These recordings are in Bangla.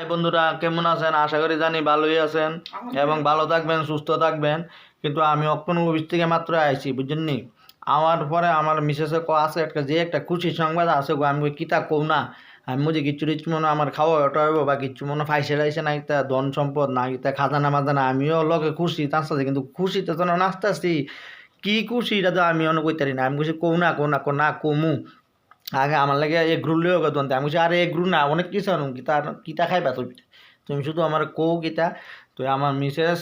হাই বন্ধুরা কেমন আছেন? আশা করি জানি ভালোই আছেন এবং ভালো থাকবেন সুস্থ থাকবেন। কিন্তু আমি অক্ষণ অফিস থেকে মাত্র আইছি বুঝছেন নি আমার পরে আমার মিসেসে ক আছে একটা যে একটা খুশি সংবাদ আছে গো আমি কিতা কৌ না? আমি বুঝি কিচ্ছু টিচ্ছু মনে আমার খাওয়া ওটা হইব বা কিচ্ছু মনে ফাইসে রাইছে না ইতা ধন সম্পদ না তা খাজানা মাজানা। আমিও লগে খুশি নাচতেছি কিন্তু খুশিতে তো নাচতেছি। কি খুশি এটা তো আমি অনেক কইতারি না। আমি কইছি কও না কৌ না কও না কমু। আগে আমার লাগে এগ্রু লিও গো দন্তে আমি কইছি আরে এগ্রু না, অনেক কিছু আনুম কিতা কিতা খাইবা তুমি তুমি শুধু আমার কও কিতা তো আমার মিসেস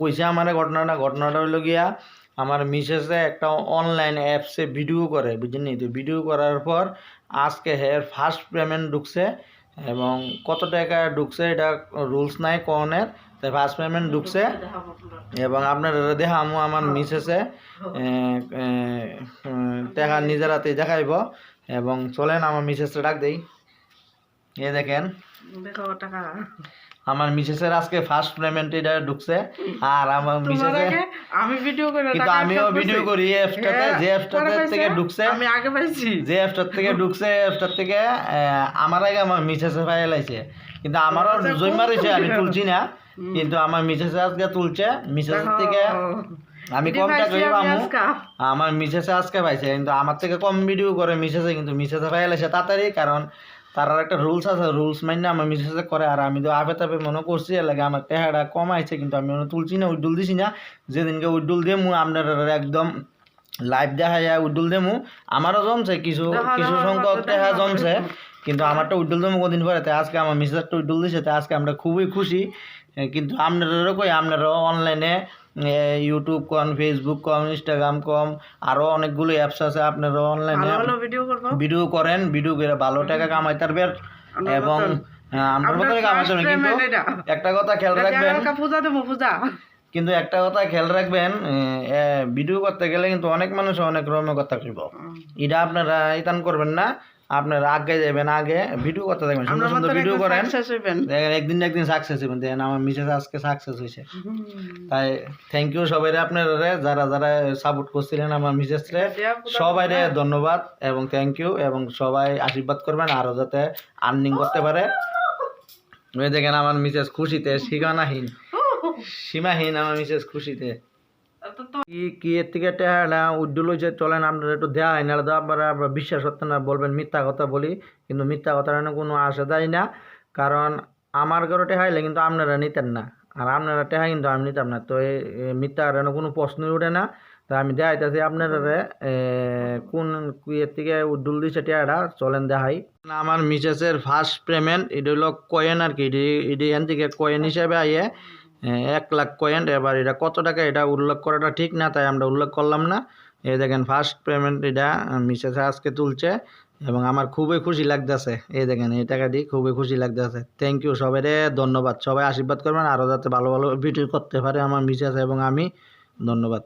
কইছে আমার ঘটনাটা। ঘটনাটা হইল গিয়া, আমার মিসেসে একটা অনলাইন অ্যাপসে ভিডিও করে বুঝলেন তো ভিডিও করার পর আজকে হের ফার্স্ট পেমেন্ট ঢুকছে এবং কত টাকা ঢুকছে এটা রুলস নাই কনের তাই ফার্স্ট পেমেন্ট ঢুকছে এবং আপনার আমি আমার মিসেসে টাকা নিজের হাতে দেখাইব এবং চলেন আমার মিসেসে ডাক দেই। এ দেখেন। টাকা। আমার মিসেসের আজকে ফার্স্ট পেমেন্ট এটা ঢুকছে। আর আমার মিসেসে আমি ভিডিও করে কিন্তু আমিও ভিডিও করি হ্যাঁ, যে পরে থেকে ঢুকছে। আমি আগে পাইছি। যে অ্যাপসটার থেকে ঢুকছে অ্যাপসটার থেকে আমার আগে আমার মিসেসে ফাইল আইছে কিন্তু আমারও আচ্ছা, জৈমা রয়েছে আমি তুলছি না। কিন্তু আমার মিসেসে আজকে তুলছে। মিসেসের থেকে আমি কম টাকা আমি পাবো আমার মিসেসে আজকে পাইছে কিন্তু আমার থেকে কম ভিডিও করে মিসেসে কিন্তু মিসেসে ফাইল আসে তাড়াতাড়ি কারণ তার আর একটা রুলস আছে রুলস মাইনে আমার মিসেসে করে আর আমি তো আপে তাপে মনে করছি এর লাগে আমার টেহাটা কম আইছে কিন্তু আমি মনে তুলছি না উড্ডুল দিছি না যেদিনকে উড্ডুল দিয়ে মু আপনার একদম লাইভ দেখা যায় উড্ডুল দেমু আমারও জমছে কিছু কিছু সংখ্যক দেখা জমছে। কিন্তু আমারটা উড্ডুল দেবো কদিন পরে তাই আজকে আমার মিসেসটা উড্ডুল দিছে তাই আজকে আমরা খুবই খুশি কিন্তু আপনাদেরও কই আপনারাও অনলাইনে ইউটিউব কন ফেসবুক কম ইনস্টাগ্রাম কম আরও অনেকগুলো অ্যাপস আছে আপনারাও অনলাইনে ভিডিও করেন ভিডিও করে ভালো টাকা কামাইতে পারবেন এবং মতন। আমরা আমরা মতো কামাইতে first কিন্তু একটা কথা খেয়াল রাখবেন। পূজা দেবো পূজা? কিন্তু একটা কথা খেয়াল রাখবেন ভিডিও করতে গেলে কিন্তু অনেক মানুষ অনেক রকমের কথা কইব। এটা আপনারা ইতান করবেন না আপনারা আগে যাবেন আগে ভিডিও করতে দেখবেন সুন্দর সুন্দর ভিডিও করেন। দেখেন একদিন একদিন সাকসেস হবেন দেখেন আমার মিসেস আজকে সাকসেস হয়েছে তাই থ্যাংক ইউ সবাই আপনারা যারা যারা সাপোর্ট করছিলেন আমার মিসেসরে সবাই ধন্যবাদ এবং থ্যাংক ইউ এবং সবাই আশীর্বাদ করবেন আরও যাতে আর্নিং করতে পারে। ওই দেখেন আমার মিসেস খুশিতে সীমানাহীন। সীমাহীন আমার মিসেস খুশিতে। টেহাটা উজ্জ্বল হয়েছে চলেন, আপনারা একটু দেওয়া হয় তো আপনারা বিশ্বাস করতেন না, বলবেন মিথ্যা কথা বলি, কিন্তু মিথ্যা কথা কোনো আসা যায় না, কারণ আমার ঘরে টেহাইলে কিন্তু আপনারা নিতেন না, আর আপনারা টেহা কিন্তু আমি নিতাম না, তো এই মিথ্যা কারণে কোনো প্রশ্নই ওঠে না, তো আমি দেখাইতেছি আপনারা কোন ইয়ের থেকে উজ্জ্বল দিছে টেহাটা, চলেন দেখাই আমার মিসেসের ফার্স্ট পেমেন্ট এটা হলো কয়েন আর কি, এটি এটি এখান থেকে কয়েন হিসেবে আইয়ে এক লাখ কয়েন এবার এটা কত টাকা এটা উল্লেখ করাটা ঠিক না, তাই আমরা উল্লেখ করলাম না। এ দেখেন ফার্স্ট পেমেন্ট এটা মিসেস আজকে তুলছে এবং আমার খুবই খুশি লাগতেছে। এই দেখেন, এই টাকা দিয়ে খুবই খুশি লাগতেছে। থ্যাংক ইউ সবাই ধন্যবাদ। সবাই আশীর্বাদ করবেন আরও যাতে ভালো ভালো ভিডিও করতে পারে আমার মিসেস এবং আমি। ধন্যবাদ।